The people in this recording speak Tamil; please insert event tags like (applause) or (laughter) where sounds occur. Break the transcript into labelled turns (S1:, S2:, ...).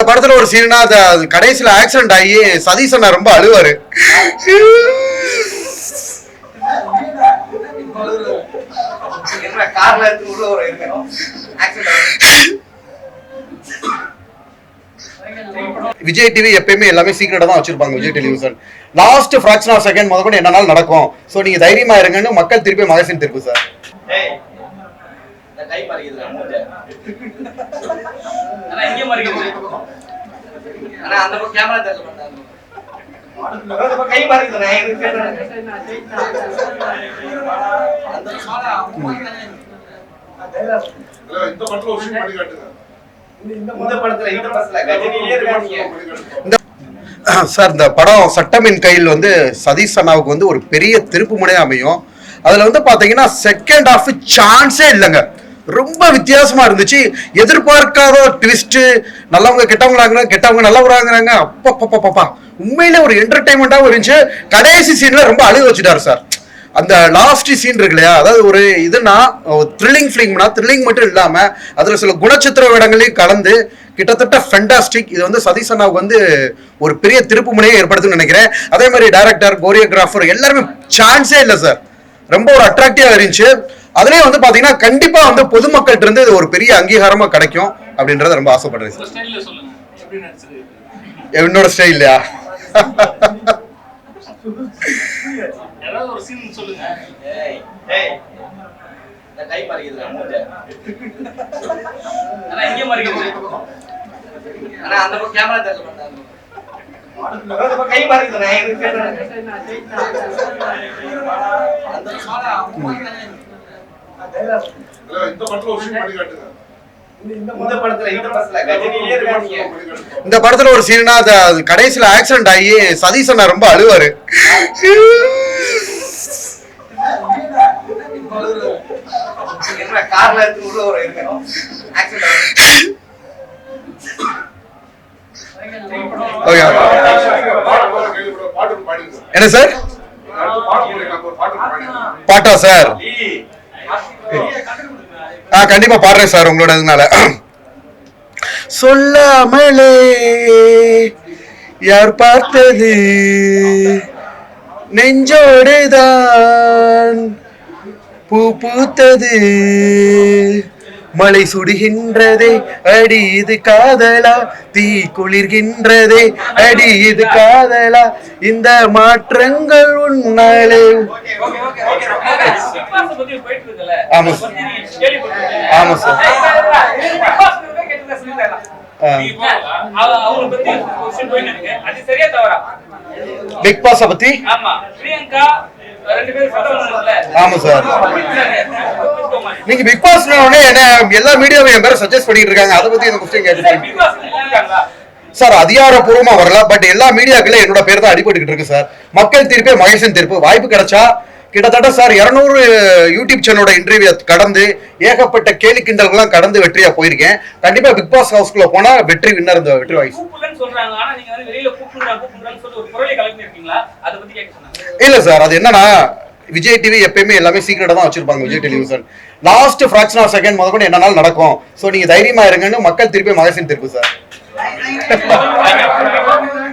S1: இந்த படத்துல ஒரு சீனா கடைசியில ஆக்சிடென்ட் ஆகி சதீசன் ரொம்ப அழுவாரு. விஜய் டிவி எப்பயுமே எல்லாமே சீக்கிரட்டா தான் வச்சிருப்பாங்க Vijay television last fraction of second முத கூட என்னனாலும் நடக்கும்? சோ நீங்க தைரியமா இருங்கன்னு மக்கள் திருப்பி மகசின் திருப்பு சார்
S2: கை மறிக்குது
S3: ஆனா
S2: அந்த பக்கம் கேமரா தெரியல கை நான் எனக்கு
S4: இந்த படத்துல ஒரு பண்ணி காட்டுங்க.
S2: இந்த படத்துல இந்த படத்துல இருக்காங்க
S1: சார் இந்த படம் சட்டமின் கையில் வந்து சதீஷ் அண்ணாவுக்கு வந்து ஒரு பெரிய திருப்பு முனையா அமையும் அதுல வந்து பாத்தீங்கன்னா செகண்ட் ஹாஃப் சான்ஸே இல்லைங்க ரொம்ப வித்தியாசமா இருந்துச்சு. எதிர்பார்க்காத ட்விஸ்ட் நல்லவங்க கெட்டவங்களாங்க கெட்டவங்க நல்லவராங்கிறாங்க அப்பப்பப்பப்பா உண்மையிலே ஒரு என்டர்டைன்மெண்ட்டாகவும் இருந்துச்சு. கடைசி சீன்ல ரொம்ப அழுக வச்சுட்டாரு சார். அந்த லாஸ்ட் சீன் இருக்கு இல்லையா? அதாவது ஒரு இதுனா த்ரில்லிங் ஃபிலிம்னா த்ரில்லிங் மட்டும் இல்லாம அதுல சில குணச்சித்திர வேடங்களையும் கலந்து கிட்டத்தட்ட ஃபென்டாஸ்டிக் இது வந்து சதீஷ் அண்ணாவுக்கு வந்து ஒரு பெரிய திருப்பு முனையை ஏற்படுத்துன்னு நினைக்கிறேன். அதே மாதிரி டைரக்டர் கோரியோகிராஃபர் எல்லாருமே சான்ஸே இல்லை சார். ரொம்ப ஒரு அட்ராக்டிவா இருந்துச்சு. அதுலயும் வந்து பாத்தீங்கன்னா கண்டிப்பா வந்து பொதுமக்கள்கிட்ட இருந்து இது ஒரு பெரிய அங்கீகாரமா கிடைக்கும் அப்படின்றத ரொம்ப ஆசைப்படுறேன் என்னோட ஸ்டைல் இல்லையா
S3: ஏதாவது ஒரு சீன் சொல்லுங்க.
S2: ஏய் ஏய் இந்த கை
S4: இந்த படத்துல ஒரு scene பண்ணி காட்டுங்க.
S2: இந்த படத்துல இந்த படத்துல. கஜினிலே இருக்காங்க
S1: இந்த படத்துல ஒரு சீனா கடைசியில ஆக்சிடென்ட் ஆகி சதீஷ் அண்ணா ரொம்ப அழுவாரு.
S2: என்ன
S1: சார்.
S4: பாட்டா
S1: சார் ஆ கண்டிப்பா பாடுறேன் சார் உங்களோட இதனால. சொல்லாமலே யார் பார்த்தது? நெஞ்சோடுதான் பூ பூத்தது. மழை சுடுகின்றதே அடி இது காதலா. தீ குளிர்கின்றதே அடி இது காதலா. இந்த மாற்றங்கள் உன்னாலே ஆமா
S3: அதை பத்தி நீங்க கேள்விப்பட்டிருக்கீங்க.
S1: ஆமா சார். ஆ.
S3: அவங்க பத்தி கொஸ்டின் போயிட்டு இருக்கு அது சரியா தவறா?
S1: பிக் பாஸ பத்தி?
S3: ஆமா.
S1: சார் நீங்க பிக் பாஸ் உடனே என்ன எல்லா மீடியாவும் என் பேரை சஜஸ்ட் பண்ணிட்டு இருக்காங்க. அதை பத்தி இந்த கொஸ்டின் கேட்டு
S3: பிக் பாஸ் இருக்காங்களா
S1: சார் அதிகாரப்பூர்வமா வரல பட் எல்லா மீடியாக்களையும் என்னோட பேர் தான் அடிபட்டுக்கிட்டு இருக்கு சார் மக்கள் தீர்ப்பே மகேசன் தீர்ப்பு. வாய்ப்பு கிடைச்சா கிட்டத்தட்ட சார் இருநூறு யூடியூப் சேனலோட இன்டர்வியூ கடந்து ஏகப்பட்ட கேலி கிண்டல்கள்லாம் கடந்து வெற்றியா போயிருக்கேன். கண்டிப்பா பிக் பாஸ் ஹவுஸ்க்குள்ள போனா வெற்றி வின்னர் இந்த வெற்றி வாய்ஸ். இல்ல சார் அது என்னன்னா விஜய் டிவி எப்பயுமே எல்லாமே சீக்கிரட்டா தான் வச்சிருப்பாங்க Vijay television last fraction of second முத கூட என்னனாலும் நடக்கும். சோ நீங்க தைரியமா இருங்கன்னு மக்கள் திருப்பி மகசின் திருப்பு சார். (laughs)